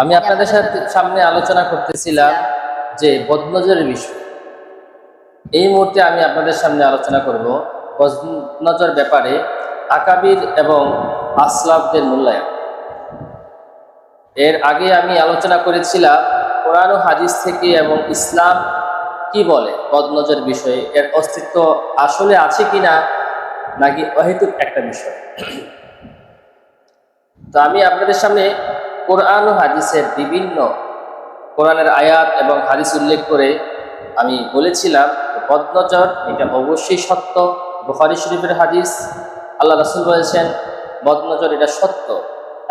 আমি আপনাদের সাথে সামনে আলোচনা করতেছিলাম যে বদনজরের বিষয়। এই মুহূর্তে আমি আপনাদের সামনে আলোচনা করব বদনজর ব্যাপারে আকাবির এবং আসলাফদের মূল্যায়ন। এর আগে আমি আলোচনা করেছিলাম কোরআন হাদিস থেকে এবং ইসলাম কি বলে বদনজর বিষয়ে, এর অস্তিত্ব আসলে আছে কিনা নাকি অহেতুক একটা বিষয়। তো আমি আপনাদের সামনে কোরআন ও হাদিসের বিভিন্ন কোরআনের আয়াত এবং হাদিস উল্লেখ করে আমি বলেছিলাম বদনজর, এটা অবশ্যই সত্য। বুখারি শরীফের হাদিস, আল্লাহ রসুল বলেছেন, বদনজর এটা সত্য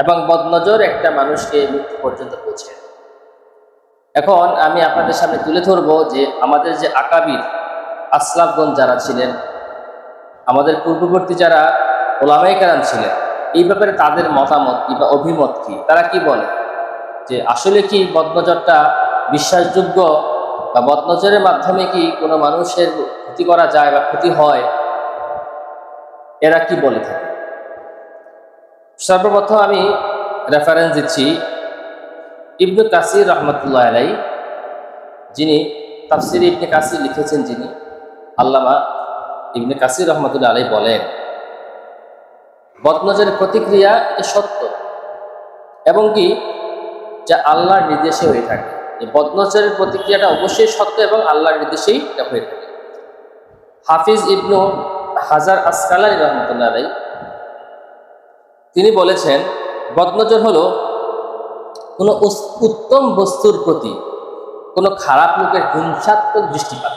এবং বদনজর একটা মানুষকে মৃত্যু পর্যন্ত পৌঁছে। এখন আমি আপনাদের সামনে তুলে ধরবো যে আমাদের যে আকাবির আসলাফগঞ্জ যারা ছিলেন, আমাদের পূর্ববর্তী যারা ওলামাই কারাম ছিলেন এই ব্যাপারে তাদের মতামত কি বা অভিমত কি? তারা কি বলে? যে আসলে কি বদনজরটা বিশ্বাসযোগ্য বা বদনজরের মাধ্যমে কি কোনো মানুষের ক্ষতি করা যায় বা ক্ষতি হয়? এরা কি বলে থাকে? সর্বপ্রথম আমি রেফারেন্স দিচ্ছি ইবনু কাসির রহমতুল্লাহ আলাই যিনি তাফসির ইবনে কাসির লিখেছেন যিনি আল্লামা ইবনে কাসির রহমতুল্লাহ আলাই বলেন বদনজরের প্রতিক্রিয়া এ সত্য। এবং কি? যা আল্লাহর নির্দেশে হয়ে থাকে। বদনজরের প্রতিক্রিয়াটা অবশ্যই সত্য এবং আল্লাহর নির্দেশেই এটা হয়ে থাকে। হাফিজ ইবনু হাজার আসকালাই রহমতুল্লাহ আলাই তিনি বলেছেন, বদনজর হলো কোনো উত্তম বস্তুর প্রতি কোনো খারাপ লোকের হিংসাত্মক দৃষ্টিপাত,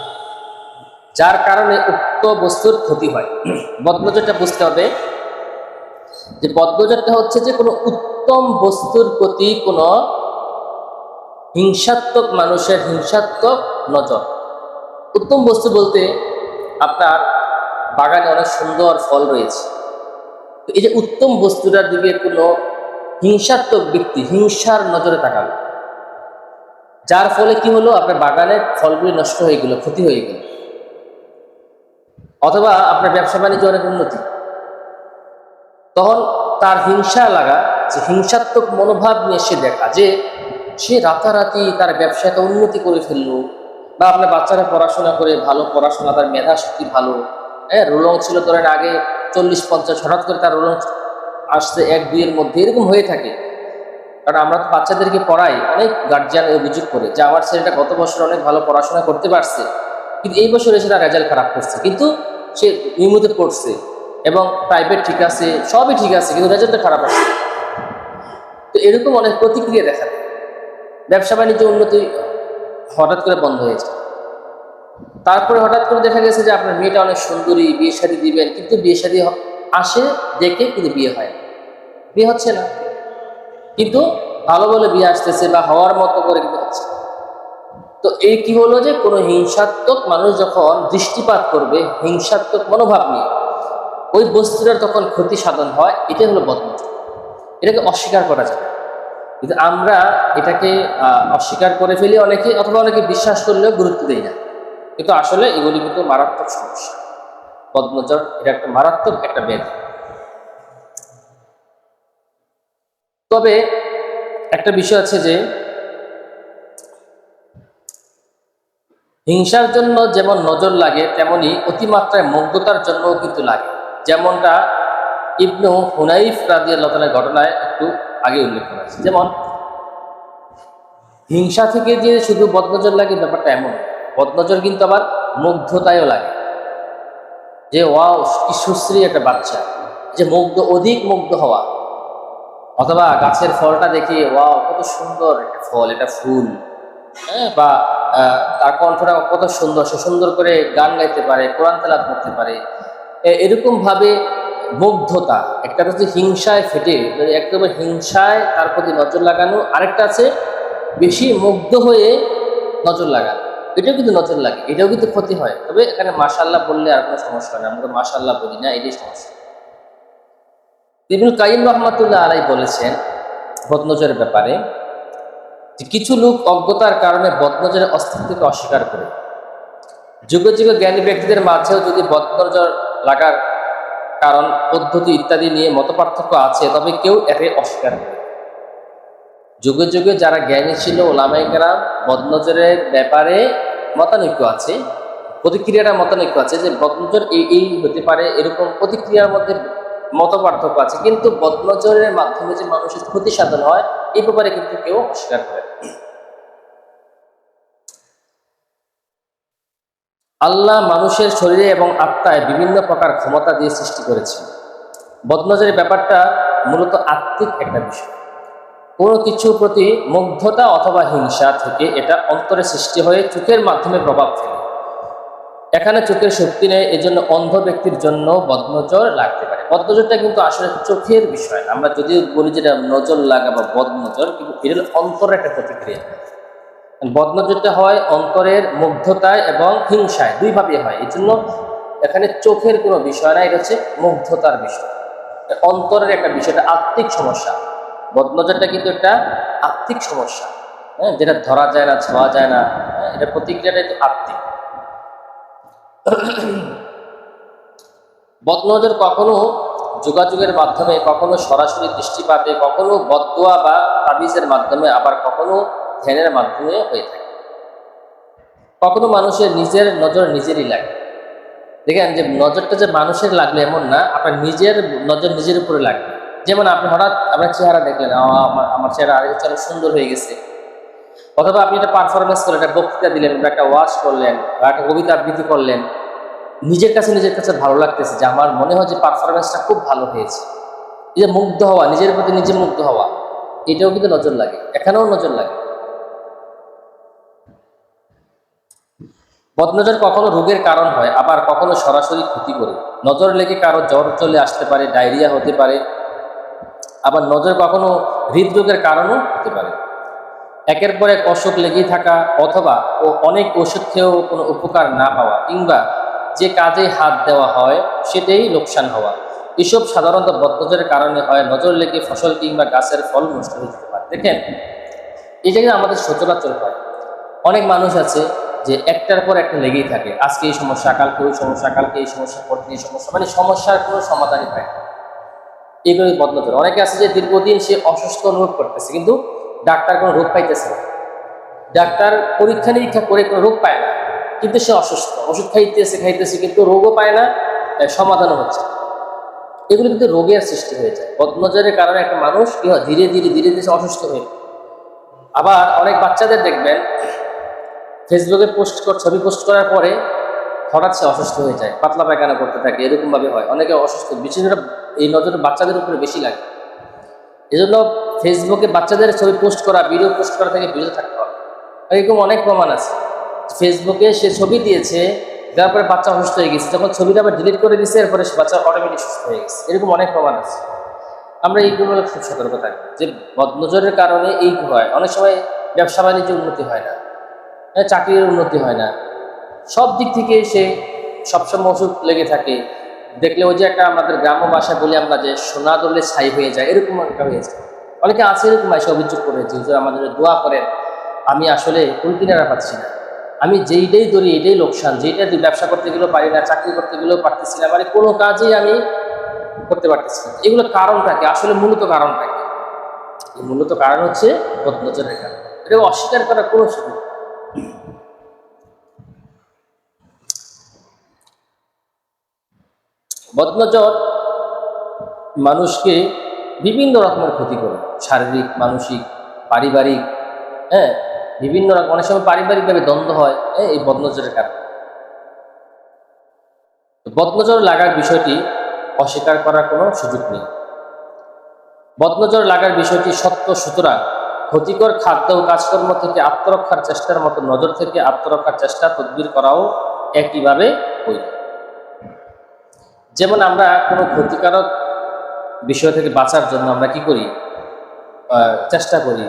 যার কারণে উক্ত বস্তুর ক্ষতি হয়। বদনজরটা বুঝতে হবে যে বদনজরটা হচ্ছে যে কোনো উত্তম বস্তুর প্রতি কোনো হিংসাত্মক মানুষের হিংসাত্মক নজর। উত্তম বস্তু বলতে আপনার বাগানে অনেক সুন্দর ফল রয়েছে। এই যে উত্তম বস্তুটার দিকে কোনো হিংসাত্মক ব্যক্তি হিংসার নজরে তাকালো। যার ফলে কি হলো? আপনার বাগানের ফলগুলি নষ্ট হয়ে গেল, ক্ষতি হয়ে গেল। অথবা আপনার ব্যবসা বাণিজ্য অনেক উন্নতি। তখন তার হিংসা লাগা, যে হিংসাত্মক মনোভাব নিয়ে সে দেখা, যে সে রাতারাতি তার ব্যবসাতে উন্নতি করে ফেলল বা আপনার বাচ্চারা পড়াশোনা করে ভালো, পড়াশোনা, তার মেধা শক্তি ভালো। হ্যাঁ রোলং ছিল ধরেন আগে চল্লিশ, পঞ্চাশ, হঠাৎ করে তার রোলং আসছে এক, দুইয়ের মধ্যে, এরকম হয়ে থাকে। কারণ আমরা বাচ্চাদেরকে পড়াই, অনেক গার্জিয়ান অভিযোগ করে যে আমার ছেলেটা গত বছর অনেক ভালো পড়াশোনা করতে পারছে। কিন্তু এই বছর এসে তার রেজাল্ট খারাপ করছে। কিন্তু সে নিয়মিত পড়ছে। এবং প্রাইভেট ঠিক আছে, সবই ঠিক আছে, কিন্তু রেজাল্টটা খারাপ আসছে তো এরকম অনেক প্রতিক্রিয়া দেখা দেয়। ব্যবসা বাণিজ্য উন্নতি হঠাৎ করে বন্ধ হয়েছে তারপরে হঠাৎ করে দেখা গেছে যে আপনার মেয়েটা অনেক সুন্দরী, বিয়ে শাদী দিবেন, কিন্তু বিয়ে শাদী আসে, দেখে কিন্তু বিয়ে হয় বিয়ে হচ্ছে না। কিন্তু ভালো বলে বিয়ে আসতেছে বা হওয়ার মতো করে কিন্তু হচ্ছে তো এই কি হলো যে কোনো হিংসাত্মক মানুষ যখন দৃষ্টিপাত করবে, হিংসাত্মক মনোভাব নিয়ে ওই বস্তুটার তখন ক্ষতি সাধন হয়, এটাই হলো বদনজর এটাকে অস্বীকার করা না। কিন্তু আমরা এটাকে অস্বীকার করে ফেলি অনেকে, অথবা অনেকে বিশ্বাস করলেও গুরুত্ব দেই না। কিন্তু আসলে এগুলি কিন্তু মারাত্মক সমস্যা। পদ্মচর এটা একটা মারাত্মক একটা ব্যাধি। তবে একটা বিষয় আছে যে, হিংসার জন্য যেমন নজর লাগে, তেমনি অতিমাত্রায় মুগ্ধতার জন্যও কিন্তু লাগে। যেমনটা ইবনু হুনাইফ রাজি আল্লাহ ঘটনায় একটু আগে উল্লেখ করা আছে। যেমন, হিংসা থেকে যে শুধু বদনজর লাগে, ব্যাপারটা এমন। বদনজর কিন্তু আবার মুগ্ধতায়ও লাগে। যে, ওয়াও, কি সুশ্রী একটা বাচ্চা। যে, মুগ্ধ, অধিক মুগ্ধ হওয়া। অথবা গাছের ফলটা দেখে, ওয়াও, কত সুন্দর একটা ফল, এটা ফুল। হ্যাঁ বা তার কণ্ঠটা কত সুন্দর সুন্দর করে গান গাইতে পারে, কোরআন তেলাত করতে পারে। এ- এরকম ভাবে মুগ্ধতা। একটা হচ্ছে হিংসায় ফেটে মানে একদম হিংসায় তার প্রতি নজর লাগানো। আরেকটা আছে, বেশি মুগ্ধ হয়ে নজর লাগানো। এটাও কিন্তু নজর লাগে, এটাও কিন্তু ক্ষতি হয়। তবে এখানে মাশাল্লাহ বললে আর কোনো সমস্যা হয় আমরা মাশাল্লাহ বলি না, এটাই সমস্যা। ইবনুল কাইম রহমাতুল্লাহ আলাই বলেছেন বদনজরের ব্যাপারে যে কিছু লোক অজ্ঞতার কারণে বদনজরের অস্তিত্বকে অস্বীকার করে। যুগে যুগে জ্ঞানী ব্যক্তিদের মাঝেও যদি বদনজর লাগার কারণ, পদ্ধতি ইত্যাদি নিয়ে মতপার্থক্য আছে, তবে কেউ একে অস্বীকার করে। যুগে যুগে যারা জ্ঞানী ছিল ওলামাইকেরা বদনজরের ব্যাপারে মতানৈক্য আছে, প্রতিক্রিয়াটা মতানৈক্য আছে যে বদনজর এই এই হতে পারে, এরকম প্রতিক্রিয়ার মধ্যে মত পার্থক্য আছে। কিন্তু বদনজরের মাধ্যমে যে মানুষের ক্ষতি সাধন হয়, এই ব্যাপারে কিন্তু কেউ অস্বীকার করে আল্লাহ মানুষের শরীরে এবং আত্মায় বিভিন্ন প্রকার ক্ষমতা দিয়ে সৃষ্টি করেছে। বদনজরের ব্যাপারটা মূলত আত্মিক একটা বিষয়। কোনো কিছুর প্রতি মুগ্ধতা অথবা হিংসা থেকে এটা অন্তরে সৃষ্টি হয়ে চোখের মাধ্যমে প্রভাব ফেলে। এখানে চোখের শক্তি নেই, এজন্য অন্ধ ব্যক্তির জন্য বদনজর লাগতে পারে। বদনজরটা কিন্তু আসলে চোখের বিষয় আমরা যদিও বলি যেটা নজর লাগা বা বদনজর, কিন্তু এটা অন্তরের একটা প্রতিক্রিয়া। বদনজরটা হয় অন্তরের মুগ্ধতায় এবং হিংসায়। দুইভাবে হয়। এই জন্য এখানে চোখের কোনো বিষয় না এটা হচ্ছে মুগ্ধতার বিষয়। অন্তরের একটা বিষয় এটা আত্মিক সমস্যা। বদনজরটা কিন্তু একটা আত্মিক সমস্যা। হ্যাঁ যেটা ধরা যায় না ছোঁয়া যায় না। হ্যাঁ, এটা প্রতিক্রিয়াটা একটু আত্মিক। বদনজর কখনো যোগাযোগের মাধ্যমে কখনো সরাসরি দৃষ্টিপাতে কখনো বদুয়া বা তাবিজের মাধ্যমে আবার কখনো ধ্যানের মাধ্যমে হয়ে থাকে। কখনো মানুষের নিজের নজর নিজেরই লাগে। দেখেন যে নজরটা যে মানুষের লাগলে এমন না, আপনার নিজের নজর নিজের উপরে লাগবে। যেমন আপনি হঠাৎ আপনার চেহারা দেখলেন আমার আমার চেহারা আরেক চলো সুন্দর হয়ে গেছে। অথবা আপনি একটা পারফরমেন্স করলেন, একটা বক্তৃতা দিলেন, বা একটা ওয়াশ করলেন, বা একটা কবিতা আবৃত্তি করলেন, নিজের কাছে নিজের কাছে ভালো লাগতেছে যে আমার মনে হয় যে পারফরমেন্সটা খুব ভালো হয়েছে। এই যে মুগ্ধ হওয়া, নিজের প্রতি নিজে মুগ্ধ হওয়া, এটাও কিন্তু নজর লাগে, এখানেও নজর লাগে। বদনজর কখনো রোগের কারণ হয়, আবার কখনো সরাসরি ক্ষতি করে। নজর লেগে কারও জ্বর চলে আসতে পারে, ডায়রিয়া হতে পারে, আবার নজর কখনো হৃদরোগের কারণও হতে পারে। একের পর এক অসুখ লেগেই থাকা অথবা ও অনেক ওষুধ খেয়েও কোনো উপকার না পাওয়া কিংবা যে কাজে হাত দেওয়া হয়, সেটাই লোকসান হওয়া। এসব সাধারণত বদনজরের কারণে হয়, নজর লেগে ফসল কিংবা গাছের ফল নষ্ট হয়ে যেতে পারে। দেখেন, এই জায়গায় আমাদের সচরাচর হয়। অনেক মানুষ আছে যে একটার পর একটা লেগেই থাকে। আজকে এই সমস্যা, কালকে ওই সমস্যা, কালকে এই সমস্যা, পরদিন এই সমস্যা। মানে সমস্যার কোনো সমাধানই পায় না। এগুলোই বদনজর অনেকে আছে যে দীর্ঘদিন সে অসুস্থ অনুভব করতেছে, কিন্তু ডাক্তার কোনো রোগ পাইতেছে না। ডাক্তার পরীক্ষা নিরীক্ষা করে কোনো রোগ পায় না, কিন্তু সে অসুস্থ। ওষুধ খাইতেছে খাইতেছে, কিন্তু রোগও পায় না সমাধানও হচ্ছে এগুলো কিন্তু রোগের সৃষ্টি হয়ে যায়। বদনজরের কারণে একটা মানুষ কি হয়? ধীরে ধীরে ধীরে ধীরে অসুস্থ হয়ে আবার অনেক বাচ্চাদের দেখবেন ফেসবুকে পোস্ট কর, ছবি পোস্ট করার পরে হঠাৎ সে অসুস্থ হয়ে যায়, পাতলা পায়খানা করতে থাকে, এরকমভাবে হয়। অনেকে অসুস্থ বিশেষ করে এই নজর বাচ্চাদের উপরে বেশি লাগে। এজন্য ফেসবুকে বাচ্চাদের ছবি পোস্ট করা, ভিডিও পোস্ট করা থেকে বিরত থাকতে হবে। এরকম অনেক প্রমাণ আছে। ফেসবুকে সে ছবি দিয়েছে, দেওয়ার পরে বাচ্চা অসুস্থ হয়ে গেছে। যখন ছবিটা আবার ডিলিট করে দিয়েছে, এরপরে সে বাচ্চা অটোমেটিক সুস্থ হয়ে গেছে। এরকম অনেক প্রমাণ আছে। আমরা এইগুলো খুব সতর্ক থাকি যে বদনজরের কারণে এই হয়। অনেক সময় ব্যবসা বাণিজ্যের উন্নতি হয় না। চাকরির উন্নতি হয় না। সব দিক থেকে সে সবসময় ওষুধ লেগে থাকে। দেখলে ওই যে একটা আমাদের গ্রাম্য ভাষা বলি আমরা যে, সোনা দলে ছাই হয়ে যায়, এরকম একটা হয়ে যায় অনেকে আছে এরকম এসে অভিযোগ করেছে, যে আমাদের দোয়া করেন, আমি আসলে কুল কিনারা পাচ্ছি না। আমি যেইটাই ধরি, এটাই লোকসান। যেইটা ব্যবসা করতে গেলেও পারি না, চাকরি করতে গেলেও পারতেছি না মানে কোনো কাজেই আমি করতে পারতেছি না। এগুলো কারণটা কি? আসলে মূলত কারণটা কি? মূলত কারণ হচ্ছে বদনজরের কারণ। এটা অস্বীকার করার কোনো সুযোগ। বদনজর মানুষকে বিভিন্ন রকমের ক্ষতি করে। শারীরিক, মানসিক, পারিবারিক হ্যাঁ বিভিন্ন রকম অনেক সময় পারিবারিকভাবে দ্বন্দ্ব হয় হ্যাঁ এই বদনজরের কারণে। বদনজর লাগার বিষয়টি অস্বীকার করার কোনো সুযোগ নেই। বদনজর লাগার বিষয়টি সত্য সুতরাং ক্ষতিকর খাদ্য ও কাজকর্ম থেকে আত্মরক্ষার চেষ্টার মতো নজর থেকে আত্মরক্ষার চেষ্টা তদবির করাও একইভাবে বৈধ যেমন আমরা কোনো ক্ষতিকারক বিষয় থেকে বাঁচার জন্য আমরা কি করি? চেষ্টা করি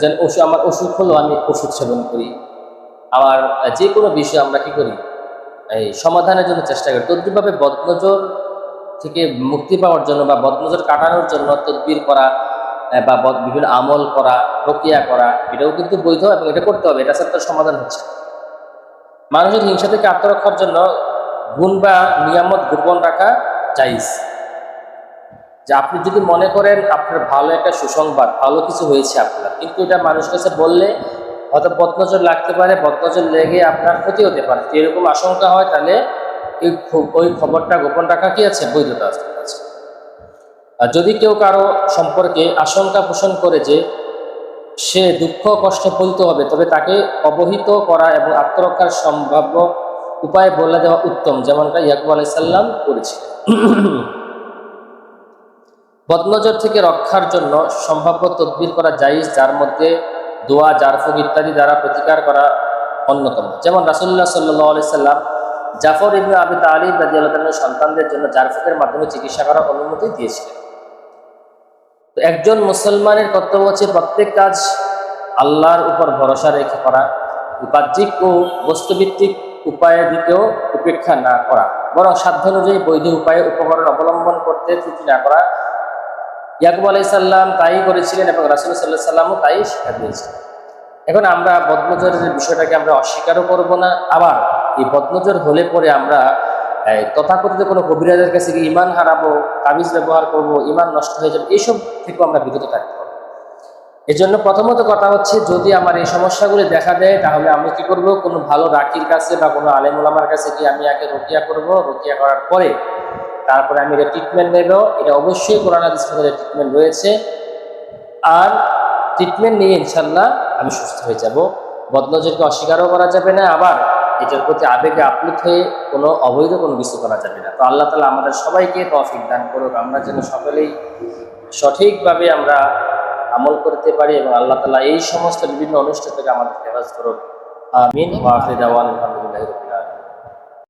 যেন ওষুধ, আমার অসুখ হলো আমি ওষুধ সেবন করি। আবার যে কোনো বিষয় আমরা কি করি? এই সমাধানের জন্য চেষ্টা করি। তদ্রুপভাবে বদনজর থেকে মুক্তি পাওয়ার জন্য বা বদনজর কাটানোর জন্য তদবির করা বা বিভিন্ন আমল করা প্রক্রিয়া করা, এটাও কিন্তু বৈধ এবং এটা করতে হবে, এটা তার সমাধান হচ্ছে। মানুষের হিংসা থেকে আত্মরক্ষার জন্য গুণ বা নিয়ামত গোপন রাখা চাইজ যে আপনি যদি মনে করেন আপনার ভালো একটা সুসংবাদ, ভালো কিছু হয়েছে আপনার, কিন্তু এটা মানুষের কাছে বললে হয়তো বদনজর লাগতে পারে, বদনজর লেগে আপনার ক্ষতি হতে পারে। এরকম আশঙ্কা হয় তাহলে এই ওই খবরটা গোপন রাখা কি আছে? বৈধতা আছে। যদি কেউ কারও সম্পর্কে আশঙ্কা পোষণ করে যে সে দুঃখ, কষ্টে পতিত হবে, তবে তাকে অবহিত করা এবং আত্মরক্ষার সম্ভাব্য উপায় বলে দেওয়া উত্তম, যেমনটা ইয়াকুব আলাইসাল্লাম করেছিলেন বদনজর থেকে রক্ষার জন্য সম্ভাব্য তদবির করা জাইজ যার মধ্যে দোয়া, জারফুক ইত্যাদি দ্বারা প্রতিকার করা অন্যতম। যেমন রাসুল্লাহ সাল্লাহ আলি সাল্লাম জাফর ইবনে তালিব রাজি আল্লাহ সন্তানদের জন্য জারফুকের মাধ্যমে চিকিৎসা করার অনুমতি দিয়েছিলেন। তো একজন মুসলমানের কর্তব্য হচ্ছে প্রত্যেক কাজ আল্লাহর উপর ভরসা রেখে করা বাহ্যিক ও বস্তুভিত্তিক উপায়ের দিকেও উপেক্ষা না করা। বরং সাধ্য অনুযায়ী বৈধ উপায়ে উপকরণ অবলম্বন করতে ত্রুটি না করা। ইয়াকুব আলাইসাল্লাম তাই করেছিলেন এবং রাসুল সাল্লাহ সাল্লামও তাই শিক্ষা দিয়েছিলেন এখন আমরা বদনজরের বিষয়টাকে আমরা অস্বীকারও করব না। আবার এই বদনজর হলে পরে আমরা তথাকথিত কোনো কবিরাজের কাছে গিয়ে ইমান হারাবো, তাবিজ ব্যবহার করব, ইমান নষ্ট হয়ে যাবে, এইসব থেকেও আমরা বিরত থাকতে হবে। এই জন্য প্রথমত কথা হচ্ছে, যদি আমার এই সমস্যাগুলি দেখা দেয়, তাহলে আমি কি করব? কোনো ভালো রাকির কাছে বা কোনো আলেমুলামার কাছে গিয়ে আমি আগে রকিয়া করব। রকিয়া করার পরে তারপরে আমি এটা ট্রিটমেন্ট নেব। এটা অবশ্যই কোরআন হাদিস ট্রিটমেন্ট রয়েছে। আর ট্রিটমেন্ট নিয়ে ইনশাল্লাহ আমি সুস্থ হয়ে যাব। বদনজরকে অস্বীকারও করা যাবে না। আবার এটার প্রতি আবেগে আপ্লুত হয়ে কোনো অবৈধ কোনো কিছু করা যাবে না। তো আল্লাহ তালা আমাদের সবাইকে তফিক দান করুক। আমরা যেন সকলেই সঠিকভাবে আমরা আমল করতে পারি এবং আল্লাহ তালা এই সমস্ত বিভিন্ন অনুষ্ঠান থেকে আমাদের হেফাজ করুক। আমিন।